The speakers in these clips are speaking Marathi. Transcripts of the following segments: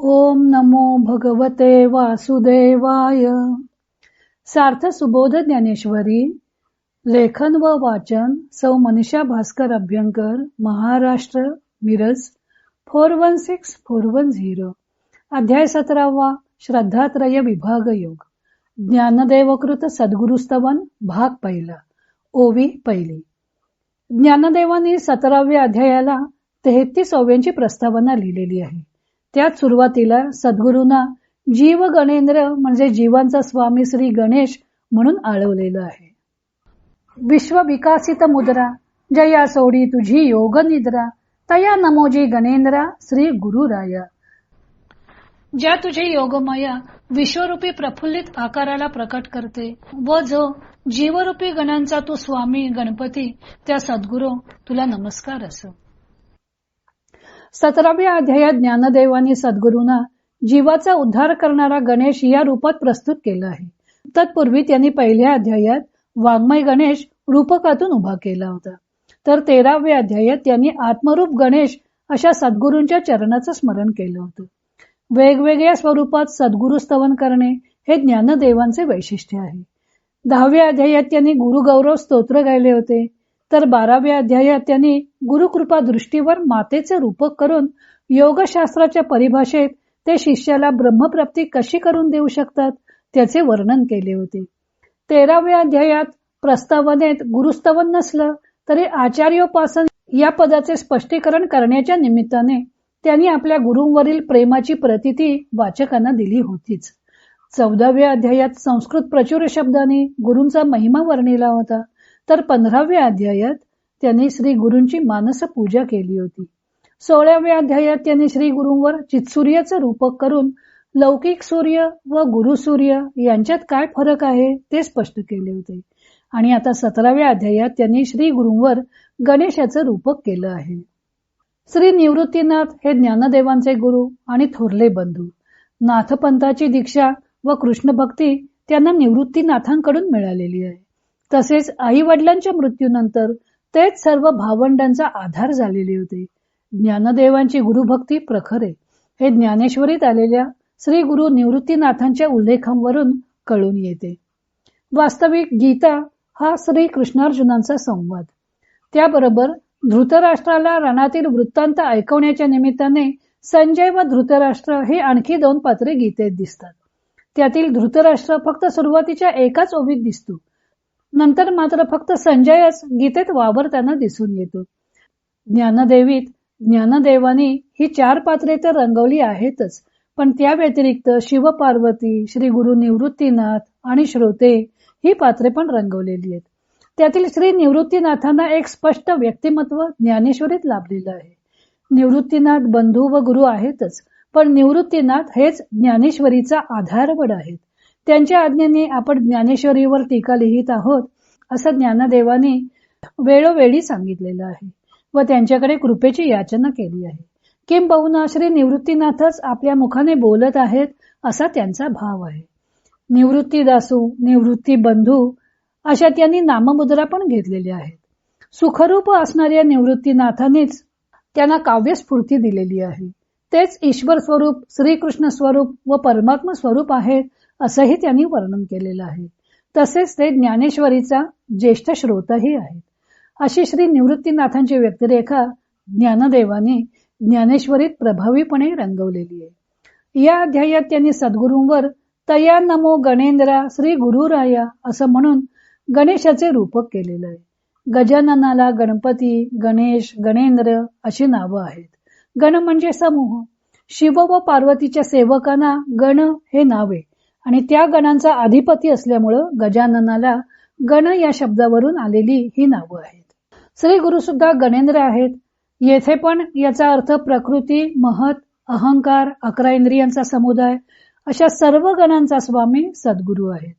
ओम नमो भगवते वासुदेवाय. सार्थ सुबोध ज्ञानेश्वरी लेखन व वाचन सौ Manisha Bhaskar Abhyankar Maharashtra Miraj four one six four one zero अध्याय सतरावा श्रद्धात्रय विभाग योग. ज्ञानदेवकृत सद्गुरुस्तवन भाग पहिला ओवी पहिली. ज्ञानदेवांनी सतराव्या अध्यायाला तेहतीस ओव्यांची प्रस्तावना लिहिलेली आहे. त्यात सुरुवातीला सद्गुरूंना जीव गणेंद्र म्हणजे जीवांचा स्वामी श्री गणेश म्हणून आळवलेलं आहे. विश्व विकासित मुद्रा जया सोडी तुझी योग निद्रा तया नमोजी गणेंद्रा श्री गुरुराया. ज्या तुझे योगमाया विश्वरूपी प्रफुल्लित आकाराला प्रकट करते व जो जीवरूपी गणांचा तू स्वामी गणपती त्या सद्गुरू तुला नमस्कार असो. सतराव्या अध्यायात ज्ञानदेवानी सद्गुरूंना जीवाचा उद्धार करणारा गणेश या रूपात प्रस्तुत केला आहे. तत्पूर्वी त्यांनी पहिल्या अध्यायात वाङ्मय गणेश रूपकातून उभा केला होता. तर तेराव्या अध्यायात त्यांनी आत्मरूप गणेश अशा सद्गुरूंच्या चरणाचं स्मरण केलं होतं. वेगवेगळ्या स्वरूपात सद्गुरू स्तवन करणे हे ज्ञानदेवांचे वैशिष्ट्य आहे. दहाव्या अध्यायात त्यांनी गुरुगौरव स्तोत्र गायले होते. तर बाराव्या अध्यायात त्यांनी गुरुकृपा दृष्टीवर मातेचे रूपक करून योगशास्त्राच्या परिभाषेत ते शिष्याला ब्रह्मप्राप्ती कशी करून देऊ शकतात त्याचे वर्णन केले होते. तेराव्या अध्यायात प्रस्तावनेत गुरुस्तवन नसलं तरी आचार्योपासन या पदाचे स्पष्टीकरण करण्याच्या निमित्ताने त्यांनी आपल्या गुरुंवरील प्रेमाची प्रतिती वाचकांना दिली होतीच. चौदाव्या अध्यायात संस्कृत प्रचुर शब्दाने गुरूंचा महिमा वर्णिला होता. तर पंधराव्या अध्यायात त्यांनी श्री गुरूंची मानस पूजा केली होती. सोळाव्या अध्यायात त्यांनी श्री गुरूंवर चितसूर्याचं रूपक करून लौकिक सूर्य व गुरुसूर्य यांच्यात काय फरक आहे ते स्पष्ट केले होते. आणि आता सतराव्या अध्यायात त्यांनी श्री गुरूंवर गणेशाचं रूपक केलं आहे. श्री निवृत्तीनाथ हे ज्ञानदेवांचे गुरु आणि थोरले बंधू. नाथपंथाची दीक्षा व कृष्ण भक्ती त्यांना निवृत्तीनाथांकडून मिळालेली आहे. तसेच आई वडिलांच्या मृत्यूनंतर तेच सर्व भावंडांचा आधार झालेले होते. ज्ञानदेवांची गुरुभक्ती प्रखरे हे ज्ञानेश्वरीत आलेल्या श्री गुरु निवृत्तीनाथांच्या उल्लेखांवरून कळून येते. वास्तविक गीता हा श्री कृष्णार्जुनांचा संवाद. त्याबरोबर धृतराष्ट्राला रणातील वृत्तांत ऐकवण्याच्या निमित्ताने संजय व धृतराष्ट्र हे आणखी दोन पात्रे गीतेत दिसतात. त्यातील धृतराष्ट्र फक्त सुरुवातीच्या एकाच ओवीत दिसतो नंतर मात्र फक्त संजयच गीतेत वावरताना दिसून येतो. ज्ञानदेवीत ज्ञानदेवानी ही चार पात्रे तर रंगवली आहेतच. पण त्या व्यतिरिक्त शिवपार्वती श्री गुरु निवृत्तीनाथ आणि श्रोते ही पात्रे पण रंगवलेली आहेत. त्यातील श्री निवृत्तीनाथांना एक स्पष्ट व्यक्तिमत्व ज्ञानेश्वरीत लाभलेलं आहे. निवृत्तीनाथ बंधू व गुरु आहेतच पण निवृत्तीनाथ हेच ज्ञानेश्वरीचा आधारवड आहेत. त्यांच्या आज्ञेने आपण ज्ञानेश्वरीवर टीका लिहित आहोत असं ज्ञानदेवाने वेळोवेळी सांगितलेलं आहे व त्यांच्याकडे कृपेची याचना केली आहे. किंबहुना श्री निवृत्तीनाथच आपल्या मुखाने बोलत आहेत असा त्यांचा भाव आहे. निवृत्ती दासू निवृत्ती बंधू अशा त्यांनी नाममुद्रा पण घेतलेल्या आहेत. सुखरूप असणाऱ्या निवृत्तीनाथानेच त्यांना काव्यस्फूर्ती दिलेली आहे. तेच ईश्वर स्वरूप श्रीकृष्ण स्वरूप व परमात्मा स्वरूप आहेत असंही त्यांनी वर्णन केलेलं आहे. तसेच ते ज्ञानेश्वरीचा ज्येष्ठ श्रोतही आहेत. अशी श्री निवृत्तीनाथांची व्यक्तिरेखा ज्ञानदेवाने ज्ञानेश्वरीत प्रभावीपणे रंगवलेली आहे. या अध्यायात त्यांनी सद्गुरूंवर तया नमो गणेंद्रा श्री गुरुराया असं म्हणून गणेशाचे रूपक केलेलं आहे. गजाननाला गणपती गणेश गणेंद्र अशी नावं आहेत. गण म्हणजे समूह. शिव व पार्वतीच्या सेवकांना गण हे नाव. आहे आणि त्या गणांचा अधिपती असल्यामुळं गजाननाला गण या शब्दावरून आलेली ही नावं आहेत. श्री गुरु सुद्धा गणेंद्र आहेत. येथे पण याचा अर्थ प्रकृती महत अहंकार अकरा इंद्रियांचा समुदाय अशा सर्व गणांचा स्वामी सद्गुरू आहेत.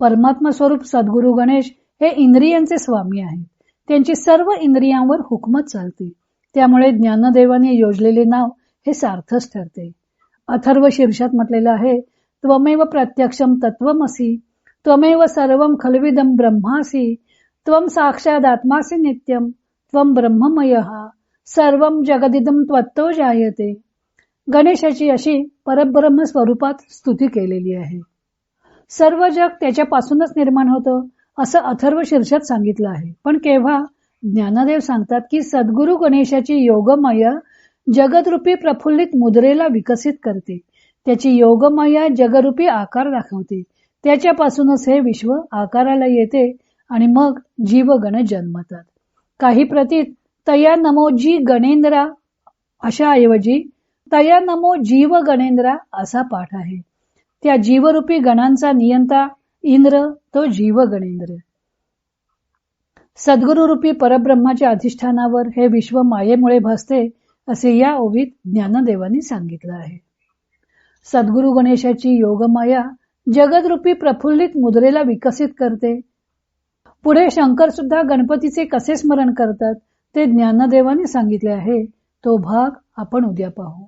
परमात्मा स्वरूप सद्गुरू गणेश हे इंद्रियांचे स्वामी आहेत. त्यांची सर्व इंद्रियांवर हुकमत चालते. त्यामुळे ज्ञानदेवाने योजलेले नाव हे सार्थच ठरते. अथर्व शीर्षात म्हटलेलं आहे त्वमेव प्रत्यक्षम तत्वमसी त्वमेव सर्व खलविदम ब्रह्मासी त्वम साक्षादात्मासी नित्यम त्वम ब्रह्ममय सर्व जगदिदम त्वत्तो जायते। गणेशाची अशी परब्रह्म स्वरूपात स्तुती केलेली आहे। सर्व जग त्याच्यापासूनच निर्माण होतं असं अथर्व शीर्षात सांगितलं आहे. पण केव्हा? ज्ञानदेव सांगतात की सद्गुरु गणेशाची योगमय जगदरूपी प्रफुल्लित मुद्रेला विकसित करते. त्याची योगमाया जगरूपी आकार दाखवते. त्याच्यापासूनच हे विश्व आकाराला येते आणि मग जीवगण जन्मतात. काही प्रतीत तया नमो जी गणेंद्रा अशा ऐवजी तया नमो जीव गणेंद्रा असा पाठ आहे. त्या जीवरूपी गणांचा नियंता इंद्र तो जीव गणेंद्र. सद्गुरुरूपी परब्रह्माच्या अधिष्ठानावर हे विश्व मायेमुळे भासते असे या ओवीत ज्ञानदेवांनी सांगितलं आहे. सद्गुरु गणेशाची योगमाया जगदरूपी प्रफुल्लित मुद्रेला विकसित करते. पुढे शंकर सुद्धा गणपतीचे कसे स्मरण करतात ते ज्ञानदेवाने सांगितले आहे. तो भाग आपण उद्या पाहू.